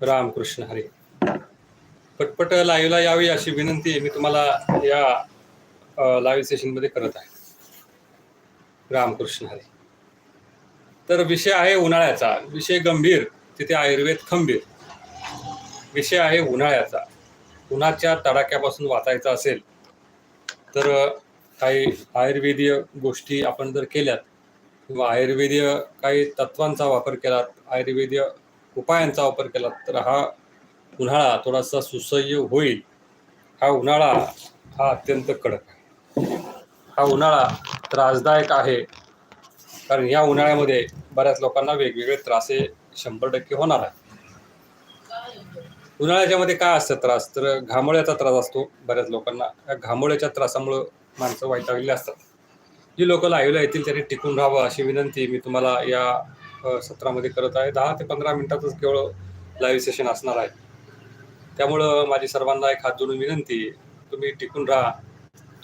रामकृष्ण हरी. पटपट लाईव्हला यावी अशी विनंती मी तुम्हाला या लाईव्ह सेशनमध्ये करत आहे. रामकृष्ण हरी. तर विषय आहे उन्हाळ्याचा. विषय गंभीर तिथे आयुर्वेद खंबीर. विषय आहे उन्हाळ्याचा. उन्हाच्या तडाक्यापासून वाचायचा असेल तर काही आयुर्वेदीय गोष्टी आपण जर केल्यात किंवा आयुर्वेदीय काही तत्वांचा वापर केला आयुर्वेदीय उपायांचा वापर केला तर हा उन्हाळा थोडासा सुसह्य होईल. हा उन्हाळा हा अत्यंत कडक आहे. हा उन्हाळा त्रासदायक आहे. कारण या उन्हाळ्यामध्ये बऱ्याच लोकांना वेगवेगळे त्रास हे शंभर टक्के होणार आहे उन्हाळ्याच्यामध्ये काय असतं त्रास? तर घामोळ्याचा त्रास असतो बऱ्याच लोकांना. या घामोळ्याच्या त्रासामुळं माणसं वैतागलेली असतात. जी लोक लाईव्हला येतील त्यांनी टिकून राहावं अशी विनंती मी तुम्हाला या सत्रामध्ये करत आहे. दहा ते पंधरा मिनिटातच केवळ लाईव्ह सेशन असणार आहे. त्यामुळं माझी सर्वांना एक हात जोडून विनंती तुम्ही टिकून राहा.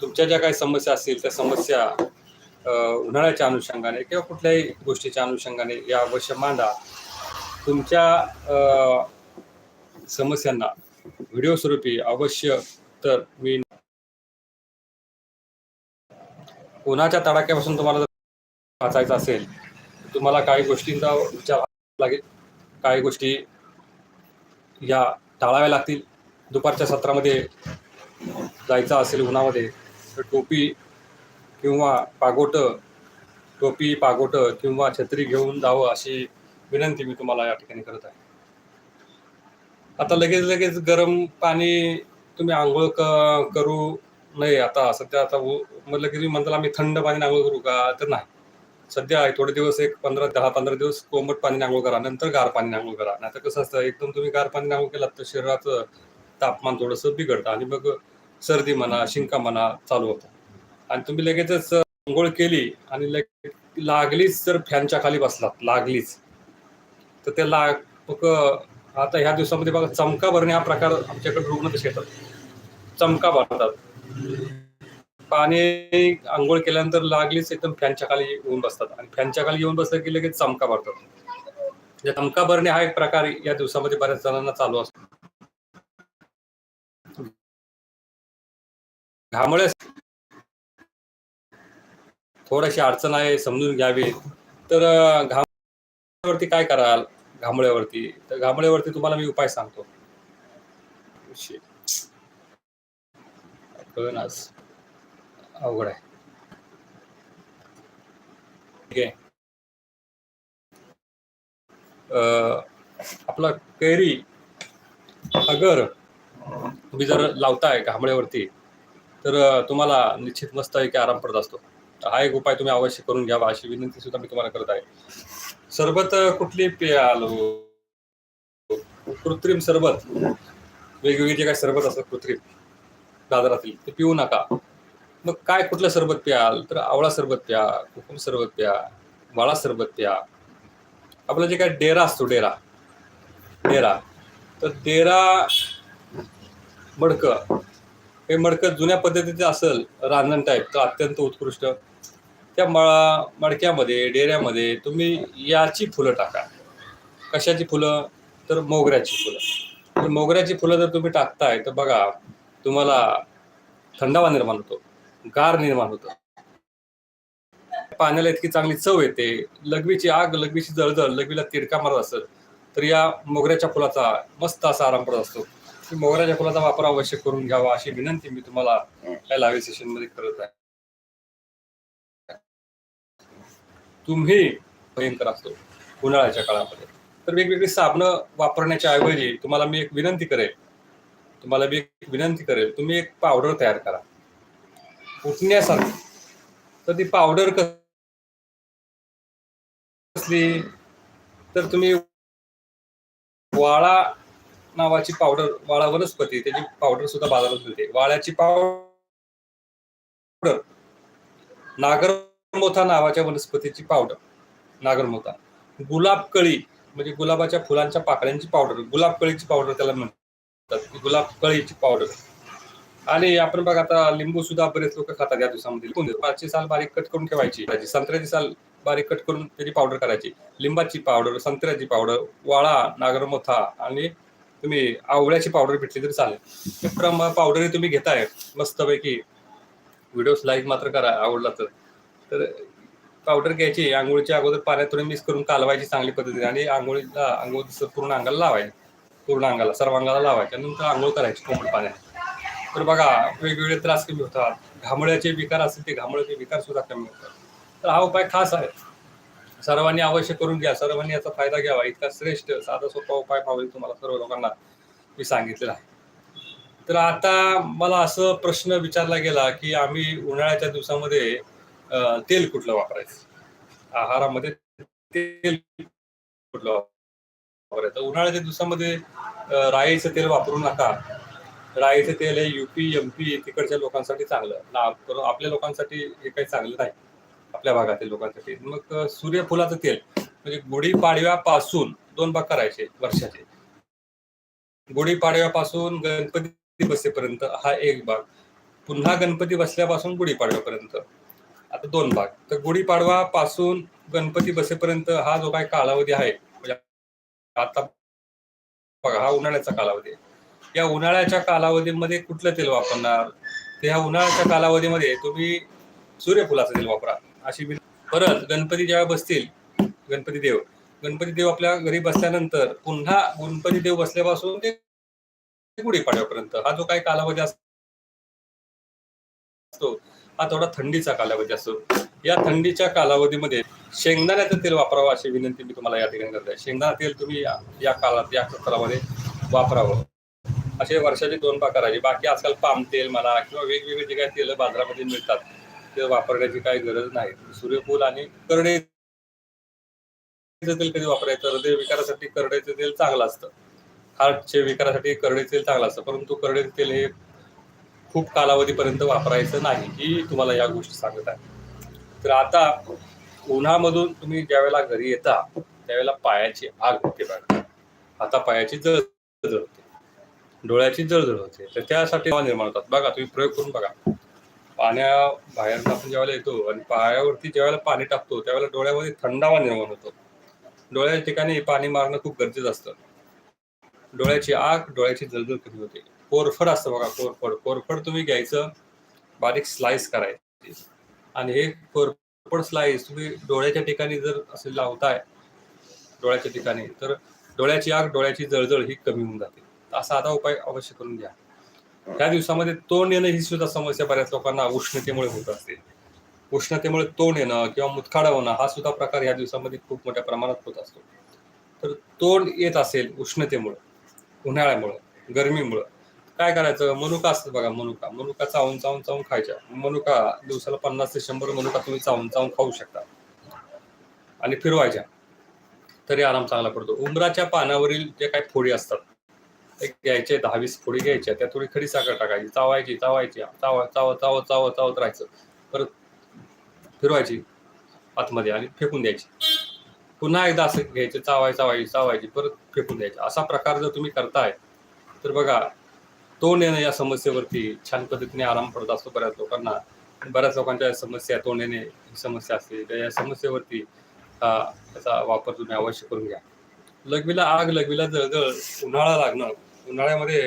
तुमच्या ज्या काही समस्या असतील त्या समस्या उन्हाळ्याच्या अनुषंगाने किंवा कुठल्याही गोष्टीच्या अनुषंगाने या अवश्य मांडा. तुमच्या समस्यांना व्हिडिओ स्वरूपी अवश्य तर मी उन्हाच्या तडाख्यापासून तुम्हाला जर वाचायचं असेल तुम्हाला काही गोष्टींचा विचार लागेल. काही गोष्टी या टाळाव्या लागतील. दुपारच्या सत्रामध्ये जायचं असेल उन्हामध्ये तर टोपी किंवा पागोटं टोपी पागोटं किंवा छत्री घेऊन जावं अशी विनंती मी तुम्हाला या ठिकाणी करत आहे. आता लगेच लगेच गरम पाणी तुम्ही आंघोळ क करू नये आता. सध्या आता मग लगेच तुम्ही म्हणताल आम्ही थंड पाणी आंघोळ करू का? तर नाही. सध्या आहे थोडे दिवस एक पंधरा दहा पंधरा दिवस कोमट पाणी आंघोळ करा नंतर गार पाणी आंघोळ करा. नाही तर कसं असतं एकदम तुम्ही गार पाणी आंघोळ केलात तर शरीराचं तापमान थोडंसं बिघडतं आणि मग सर्दी म्हणा शिंका म्हणा चालू होतं आणि तुम्ही लगेचच आंघोळ केली आणि लगेच लागलीच जर फॅनच्या खाली बसलात लागलीच तर ते लाग मग आता ह्या दिवसामध्ये बघा चमका भरणे हा प्रकार आमच्याकडे रुग्ण तसे येतात? चमका भरतात. पाणी आंघोळ केल्यानंतर लागलीच एकदम फॅनच्या खाली येऊन बसतात. आणि फॅनच्या खाली येऊन बसलं की लगेच चमका भरतात. म्हणजे चमका भरणे हा एक प्रकार या दिवसामध्ये बऱ्याच जणांना चालू असतो. घामळे थोडीशी अडचण आहे समजून घ्यावी. तर घामळ्यावरती काय कराल? घामोळ्यावरती. तर घामोळ्यावरती तुम्हाला मी उपाय सांगतो. अवघड आहे. ठीक आहे आपला कैरी अगर तुम्ही जर लावताय घामळ्यावरती तर तुम्हाला निश्चित मस्त आहे की आराम पडत असतो. हा एक उपाय तुम्ही अवश्य करून घ्यावा अशी विनंती सुद्धा मी तुम्हाला करत आहे. सरबत कुठली प्याल? कृत्रिम सरबत. वेगवेगळे जे काही सरबत असतात कृत्रिम बाजारातील ते पिऊ नका. मग काय कुठलं सरबत प्याल? तर आवळा सरबत प्या कोकम सरबत प्या वाळा सरबत प्या. आपलं जे काय डेरा असतो डेरा. डेरा. तर डेरा मडकं. हे मडकं जुन्या पद्धतीचं असेल रांजण टाईप तर अत्यंत उत्कृष्ट. त्या मळा मडक्यामध्ये डेऱ्यामध्ये तुम्ही याची फुलं टाका. कशाची फुलं? तर मोगऱ्याची फुलं. तर मोगऱ्याची फुलं जर तुम्ही टाकताय तर बघा तुम्हाला थंडावा निर्माण होतो. गार निर्माण होतं. पाण्याला इतकी चांगली चव येते. लघवीची आग लघवीची जळजळ लघवीला तिडका मारत असत तर या मोगऱ्याच्या फुलाचा मस्त असा आराम पडत असतो. मोगऱ्याच्या फुलाचा वापर अवश्य करून घ्यावा अशी विनंती मी तुम्हाला या लाईव्ह सेशनमध्ये करत आहे. तुम्ही भयंकर असतो उन्हाळ्याच्या काळामध्ये. तर वेगवेगळी साबणं वापरण्याच्या ऐवजी तुम्हाला मी एक विनंती करेल. तुम्हाला मी एक विनंती करेल. तुम्ही एक पावडर तयार करा. उठण्यासाठी तर ती पावडर कसली? तर तुम्ही वाळा नावाची पावडर वाळा वनस्पती त्याची पावडर सुद्धा बाजारात मिळते. वाळ्याची पावडर नागरमोथा नावाच्या वनस्पतीची पावडर नागरमोथा. गुलाब कळी म्हणजे गुलाबाच्या फुलांच्या पाकळ्यांची पावडर गुलाब कळीची पावडर त्याला म्हणतात. गुलाब कळीची पावडर आणि आपण बघा आता लिंबू सुद्धा बरेच लोक खातात या दिवसामध्ये. पाचशे साल बारीक कट करून ठेवायची. संत्र्याची साल बारीक कट करून त्याची पावडर करायची. लिंबाची पावडर संत्र्याची पावडर वाळा नागरमोथा आणि तुम्ही आवळ्याची पावडर भेटली तरी चालेल. प्रमा पावडर तुम्ही घेताय. मस्तपैकी. व्हिडिओ लाईक मात्र करा आवडला तर. तर पावडर घ्यायची. आंघोळीच्या अगोदर पाण्यात थोडी मिक्स करून कालवायची चांगली पद्धतीने आणि आंघोळीला आंघोळ पूर्ण अंगाला लावायची. पूर्ण अंगाला सर्व अंगाला लावायच्या नंतर आंघोळ करायची कोमट पाण्यात. तर बघा वेगवेगळे त्रास कमी होतात. घामोळ्याचे विकार असतील ते घामोळ्याचे विकार सुद्धा कमी होतात. तर हा उपाय खास आहे. सर्वांनी अवश्य करून घ्या. सर्वांनी याचा फायदा घ्यावा. इतका श्रेष्ठ साधा सोपा उपाय पावेल तुम्हाला सर्व लोकांना मी सांगितलेला आहे. तर आता मला असं प्रश्न विचारला गेला की आम्ही उन्हाळ्याच्या दिवसामध्ये तेल कुठलं वापरायचं? आहारामध्ये तेल कुठलं वापरायचं? उन्हाळ्याच्या दिवसामध्ये राईचं तेल वापरू नका. राईचं तेल हे युपी एमपी तिकडच्या लोकांसाठी चांगलं. ना आपल्या लोकांसाठी हे काही चांगलं नाही. आपल्या भागातील लोकांसाठी. मग सूर्यफुलाचं तेल म्हणजे गुढीपाडव्यापासून दोन भाग करायचे वर्षाचे. गुढीपाडव्यापासून गणपती बसेपर्यंत हा एक भाग. पुन्हा गणपती बसल्यापासून गुढीपाडव्यापर्यंत. आता दोन भाग. तर गुढीपाडवा पासून गणपती बसेपर्यंत हा जो काही कालावधी आहे म्हणजे आता बघा हा उन्हाळ्याचा कालावधी आहे. या उन्हाळ्याच्या कालावधीमध्ये कुठलं तेल वापरणार? तर ह्या उन्हाळ्याच्या कालावधीमध्ये तुम्ही सूर्यफुलाचं तेल वापरा. अशी मी परत गणपती जेव्हा बसतील गणपती देव गणपती देव आपल्या घरी बसल्यानंतर पुन्हा गणपती देव बसल्यापासून ते गुढीपाडव्यापर्यंत हा जो काही कालावधी असतो हा थोडा थंडीचा कालावधी असतो. या थंडीच्या कालावधीमध्ये शेंगदाण्याचं तेल वापरावं अशी विनंती मी तुम्हाला या ठिकाणी करते शेंगदाणा तेल तुम्ही या या काळात या सत्रामध्ये वापरावं. असे वर्षाचे दोन प्रकार आहे बाकी आजकाल पाम तेल म्हणा किंवा वेगवेगळे जे काही तेल बाजारामध्ये मिळतात ते वापरण्याची काही गरज नाही. सूर्यफूल आणि करडे तेल कधी वापरायचं? हृदय विकारासाठी करड्याचं तेल चांगलं असतं. हार्टचे विकारासाठी करडे तेल चांगलं असतं. परंतु करडे तेल हे खूप कालावधीपर्यंत वापरायचं नाही ही तुम्हाला या गोष्टी सांगत आहे. तर आता उन्हामधून तुम्ही ज्यावेळेला घरी येता त्यावेळेला पायाची आग होते बघा. आता पायाची जळ जळते डोळ्याची जळजळ होते. तर त्यासाठी हवा निर्माण होतात. बघा तुम्ही प्रयोग करून बघा. पाण्याबाहेर आपण ज्यावेळेला येतो आणि पायावरती ज्यावेळेला पाणी टाकतो त्यावेळेला डोळ्यामध्ये थंडावा निर्माण होतो. डोळ्याच्या ठिकाणी पाणी मारणं खूप गरजेचं असतं. डोळ्याची आग डोळ्याची जळजळ कमी होते. कोरफड असतं बघा कोरफड. कोरफड तुम्ही घ्यायचं बारीक स्लाइस करायची. आणि हे कोरफड स्लाइस तुम्ही डोळ्याच्या ठिकाणी जर असे लावताय डोळ्याच्या ठिकाणी तर डोळ्याची आग डोळ्याची जळजळ ही कमी होऊन जाते. असा आता उपाय अवश्य करून घ्या. त्या दिवसामध्ये तोंड येणं ही सुद्धा समस्या बऱ्याच लोकांना उष्णतेमुळे होत असते. उष्णतेमुळे तोंड येणं किंवा मुतखाडा होणं हा सुद्धा प्रकार या दिवसामध्ये खूप मोठ्या प्रमाणात होत असतो. तर तोंड येत असेल उष्णतेमुळं उन्हाळ्यामुळं गरमीमुळं काय करायचं? मनुका असतं बघा मनुका. मनुका चावून चावून चावून खायच्या. मनुका दिवसाला पन्नास ते शंभर मनुका तुम्ही चावून चावून खाऊ शकता. आणि फिरवायच्या. तरी आराम चांगला पडतो. उमराच्या पानावरील जे काही फोडी असतात एक घ्यायचे दहा वीस फोडी घ्यायच्या त्या थोडी खडी साखर टाकायची चावायची चावायची चावा चाव चाव चाव चावत राहायचं. परत फिरवायची आतमध्ये आणि फेकून द्यायची. पुन्हा एकदा असं घ्यायचे चावाय चावायची चावायची परत फेकून द्यायची. असा प्रकार जर तुम्ही करताय तर बघा तोंड येणं या समस्येवरती छान पद्धतीने आराम पडत असतो बऱ्याच लोकांना. बऱ्याच लोकांच्या समस्या तोंड येणे ही समस्या असते. त्या या समस्येवरती हा त्याचा वापर तुम्ही अवश्य करून घ्या. लघवीला आग लघवीला जळजळ उन्हाळा लागणं उन्हाळ्यामध्ये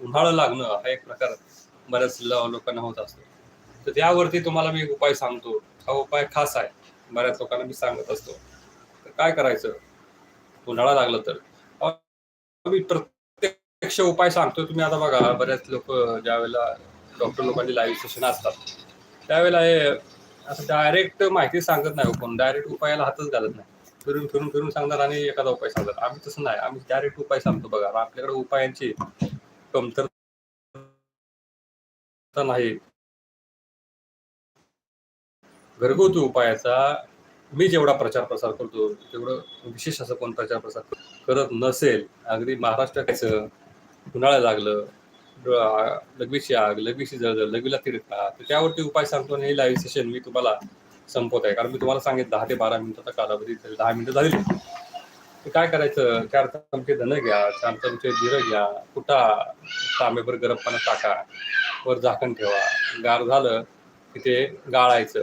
उन्हाळा लागणं हा एक प्रकार बऱ्याच लोकांना होत असतो. तर त्यावरती तुम्हाला मी एक उपाय सांगतो. हा उपाय खास आहे. बऱ्याच लोकांना मी सांगत असतो. तर काय करायचं? उन्हाळा लागला तर. मी प्रत्यक्ष उपाय सांगतो तुम्ही आता बघा बऱ्याच लोक ज्यावेळेला डॉक्टर लोकांची लाईव्ह सेशन असतात त्यावेळेला हे असं डायरेक्ट माहिती सांगत नाही हो कोण. डायरेक्ट उपायाला हातच घालत नाही. फिरून फिरून फिरून सांगणार आणि एखादा उपाय सांगणार. आम्ही तसं नाही. आम्ही डायरेक्ट उपाय सांगतो बघा. आपल्याकडे उपायांची कमतरता नाही. घरगुती उपायाचा मी जेवढा प्रचार प्रसार करतो तेवढं विशेष असं कोण प्रचार प्रसार करत नसेल अगदी महाराष्ट्राचं उन्हाळा लागलं लगवीची आग लगवीची जळजळ लगवीला तिरका तर त्यावरती उपाय सांगतो आणि हे लाईव्ह सेशन मी तुम्हाला संपवत आहे. कारण मी तुम्हाला सांगितलं दहा ते बारा मिनिटाचा कालावधी दहा मिनिटं झालेली ते काय करायचं? चार चमचे धनं घ्या चार चमचे जिरं घ्या कुटा तांबेभर गरम पाण्यात टाका वर झाकण ठेवा. गार झालं की ते गाळायचं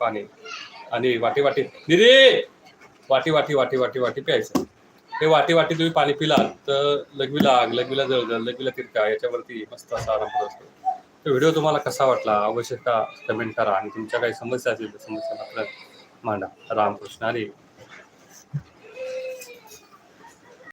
पाणी. आणि वाटी वाटी दिदी वाटी वाटी वाटी वाटी वाटी प्यायचं. हे वाटी वाटी तुम्ही पाणी पिलात तर लघवीला आग लघवीला जळजळ लघवीला तिरका याच्यावरती मस्त असा आराम असतो. तो व्हिडिओ तुम्हाला कसा वाटला? आवश्यकता कमेंट करा आणि तुमच्या काही समस्या असतील तर समस्या मात्र मांडा. रामकृष्ण हरी.